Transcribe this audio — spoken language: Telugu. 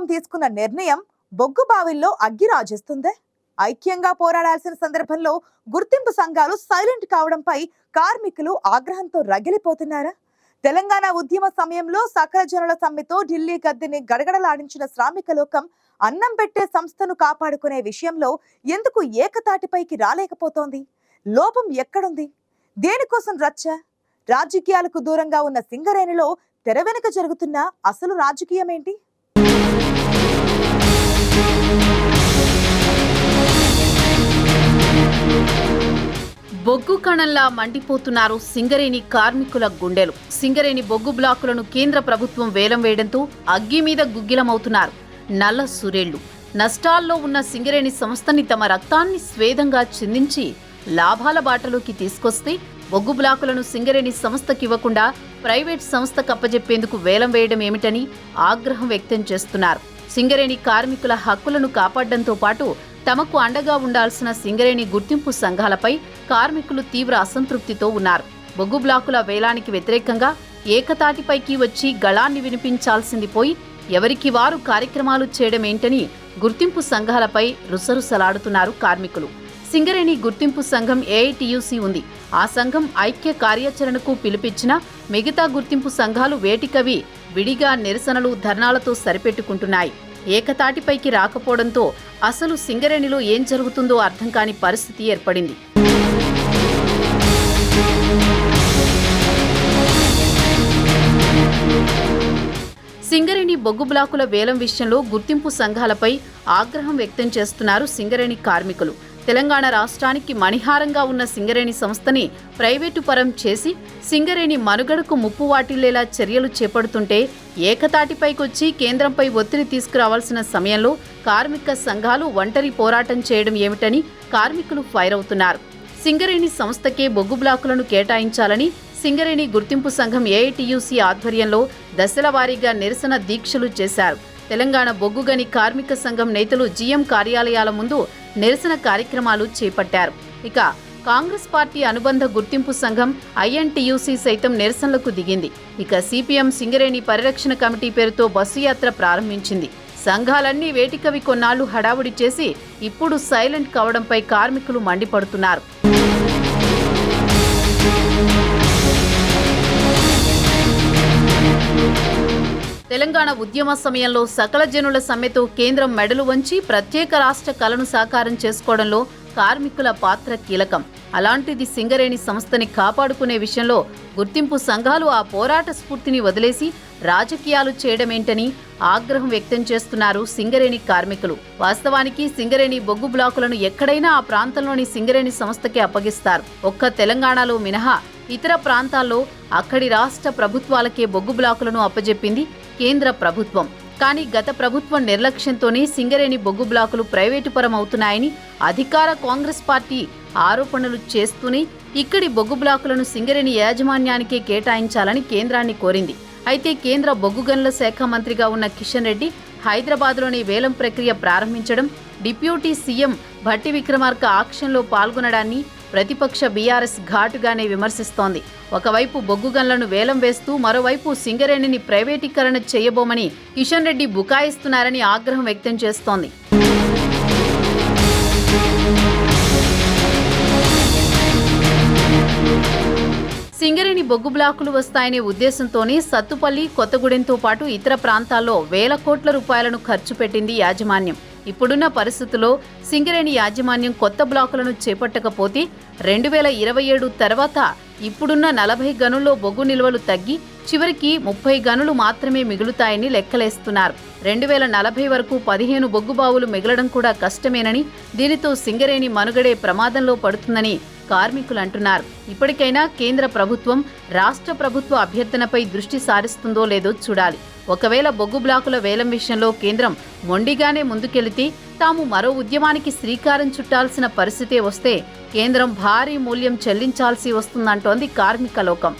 ప్రభుత్వం తీసుకున్న నిర్ణయం బొగ్గు బావిల్లో అగ్గి రాజేస్తుందే ఐక్యంగా పోరాడాల్సిన సందర్భంలో గుర్తింపు సంఘాలు సైలెంట్ కావడంపై కార్మికులు ఆగ్రహంతో రగిలిపోతున్నారా? తెలంగాణ ఉద్యమ సమయంలో సకల జనుల సమ్మెతో ఢిల్లీ గద్దెని గడగడలాడించిన శ్రామిక లోకం అన్నం పెట్టే సంస్థను కాపాడుకునే విషయంలో ఎందుకు ఏకతాటిపైకి రాలేకపోతోంది? లోపం ఎక్కడుంది? దేనికోసం రచ్చ? రాజకీయాలకు దూరంగా ఉన్న సింగరేణిలో తెర వెనుక జరుగుతున్న అసలు రాజకీయమేంటి? బొగ్గు కణంలా మండిపోతున్నారు సింగరేణి కార్మికుల గుండెలు. సింగరేణి బొగ్గు బ్లాకులను కేంద్ర ప్రభుత్వం వేలం వేయడంతో అగ్గి మీద గుగ్గిలమవుతున్నారు నల్ల సురేళ్ళు. నష్టాల్లో ఉన్న సింగరేణి సంస్థని తమ రక్తాన్ని స్వేదంగా చిందించి లాభాల బాటలోకి తీసుకొస్తే బొగ్గు బ్లాకులను సింగరేణి సంస్థకి ఇవ్వకుండా ప్రైవేట్ సంస్థ కప్పజెప్పేందుకు వేలం వేయడం ఏమిటని ఆగ్రహం వ్యక్తం చేస్తున్నారు. సింగరేణి కార్మికుల హక్కులను కాపాడడంతో పాటు తమకు అండగా ఉండాల్సిన సింగరేణి గుర్తింపు సంఘాలపై కార్మికులు తీవ్ర అసంతృప్తితో ఉన్నారు. బొగ్గు బ్లాకుల వేలానికి వ్యతిరేకంగా ఏకతాటిపైకి వచ్చి గళాన్ని వినిపించాల్సింది పోయి ఎవరికి వారు కార్యక్రమాలు చేయడమేంటని గుర్తింపు సంఘాలపై రుసరుసలాడుతున్నారు కార్మికులు. సింగరేణి గుర్తింపు సంఘం ఏఐటియుసి ఉంది. ఆ సంఘం ఐక్య కార్యాచరణకు పిలుపిచ్చిన మిగతా గుర్తింపు సంఘాలు వేటికవి విడిగా నిరసనలు ధర్నాలతో సరిపెట్టుకుంటున్నాయి. ఏకతాటిపైకి రాకపోవడంతో అసలు సింగరేణిలో ఏం జరుగుతుందో అర్థం కాని పరిస్థితి ఏర్పడింది. సింగరేణి బొగ్గు బ్లాకుల వేలం విషయంలో గుర్తింపు సంఘాలపై ఆగ్రహం వ్యక్తం చేస్తున్నారు సింగరేణి కార్మికులు. తెలంగాణ రాష్ట్రానికి మణిహారంగా ఉన్న సింగరేణి సంస్థని ప్రైవేటు పరం చేసి సింగరేణి మనుగడకు ముప్పు వాటిల్లేలా చర్యలు చేపడుతుంటే ఏకతాటిపైకొచ్చి కేంద్రంపై ఒత్తిడి తీసుకురావాల్సిన సమయంలో కార్మిక సంఘాలు ఒంటరి పోరాటం చేయడం ఏమిటని కార్మికులు ఫైర్ అవుతున్నారు సింగరేణి సంస్థకే బొగ్గు బ్లాకులను కేటాయించాలని సింగరేణి గుర్తింపు సంఘం ఏఐటియుసి ఆధ్వర్యంలో దశల వారీగా నిరసన దీక్షలు చేశారు. తెలంగాణ బొగ్గుగని కార్మిక సంఘం నేతలు జీఎం కార్యాలయాల ముందు నిరసన కార్యక్రమాలు చేపట్టారు. ఇక కాంగ్రెస్ పార్టీ అనుబంధ గుర్తింపు సంఘం ఐఎన్టీయూసీ సైతం నిరసనలకు దిగింది. ఇక సిపిఎం సింగరేణి పరిరక్షణ కమిటీ పేరుతో బస్సు యాత్ర ప్రారంభించింది. సంఘాలన్నీ వేటికవి కొన్నాళ్ళు హడావుడి చేసి ఇప్పుడు సైలెంట్ కావడంపై కార్మికులు మండిపడుతున్నారు. తెలంగాణ ఉద్యమ సమయంలో సకల జనుల సమ్మెతో కేంద్రం మెడలు వంచి ప్రత్యేక రాష్ట్ర కలను సాకారం చేసుకోవడంలో కార్మికుల పాత్ర కీలకం. అలాంటిది సింగరేణి సంస్థని కాపాడుకునే విషయంలో గుర్తింపు సంఘాలు ఆ పోరాట స్ఫూర్తిని వదిలేసి రాజకీయాలు చేయడమేంటని ఆగ్రహం వ్యక్తం చేస్తున్నారు సింగరేణి కార్మికులు. వాస్తవానికి సింగరేణి బొగ్గు బ్లాకులను ఎక్కడైనా ఆ ప్రాంతంలోని సింగరేణి సంస్థకి అప్పగిస్తారు. ఒక్క తెలంగాణలో మినహా ఇతర ప్రాంతాల్లో అక్కడి రాష్ట్ర ప్రభుత్వాలకే బొగ్గు బ్లాకులను అప్పజెప్పింది కేంద్ర ప్రభుత్వం. కానీ గత ప్రభుత్వం నిర్లక్ష్యంతోనే సింగరేణి బొగ్గు బ్లాకులు ప్రైవేటు అవుతున్నాయని అధికార కాంగ్రెస్ పార్టీ ఆరోపణలు చేస్తూనే ఇక్కడి బొగ్గు బ్లాకులను సింగరేణి యాజమాన్యానికే కేటాయించాలని కేంద్రాన్ని కోరింది. అయితే కేంద్ర బొగ్గు గనుల శాఖ మంత్రిగా ఉన్న కిషన్ రెడ్డి హైదరాబాద్లోని వేలం ప్రక్రియ ప్రారంభించడం డిప్యూటీ సీఎం భట్టి విక్రమార్క ఆక్షన్లో పాల్గొనడాన్ని ప్రతిపక్ష బీఆర్ఎస్ ఘాటుగానే విమర్శిస్తోంది. ఒకవైపు బొగ్గు గన్లను వేలం వేస్తూ మరోవైపు సింగరేణిని ప్రైవేటీకరణ చేయబోమని కిషన్ రెడ్డి బుకాయిస్తున్నారని ఆగ్రహం వ్యక్తం చేస్తోంది. సింగరేణి బొగ్గు బ్లాకులు వస్తాయనే ఉద్దేశంతోనే సత్తుపల్లి కొత్తగూడెంతో పాటు ఇతర ప్రాంతాల్లో వేల కోట్ల రూపాయలను ఖర్చు పెట్టింది యాజమాన్యం. ఇప్పుడున్న పరిస్థితుల్లో సింగరేణి యాజమాన్యం కొత్త బ్లాకులను చేపట్టకపోతే రెండు వేల ఇరవై ఏడు తర్వాత ఇప్పుడున్న నలభై గనుల్లో బొగ్గు నిల్వలు తగ్గి చివరికి ముప్పై గనులు మాత్రమే మిగులుతాయని లెక్కలేస్తున్నారు. రెండు వేల నలభై వరకు పదిహేను బొగ్గు బావులు మిగలడం కూడా కష్టమేనని దీనితో సింగరేణి మనుగడే ప్రమాదంలో పడుతుందని కార్మికులు అంటున్నారు. ఇప్పటికైనా కేంద్ర ప్రభుత్వం రాష్ట్ర ప్రభుత్వ అభ్యర్థనపై దృష్టి సారిస్తుందో లేదో చూడాలి. ఒకవేళ బొగ్గు బ్లాకుల వేలం విషయంలో కేంద్రం మొండిగానే ముందుకెళితే తాము మరో ఉద్యమానికి శ్రీకారం చుట్టాల్సిన పరిస్థితే వస్తే కేంద్రం భారీ మూల్యం చెల్లించాల్సి వస్తుందంటోంది కార్మిక లోకం.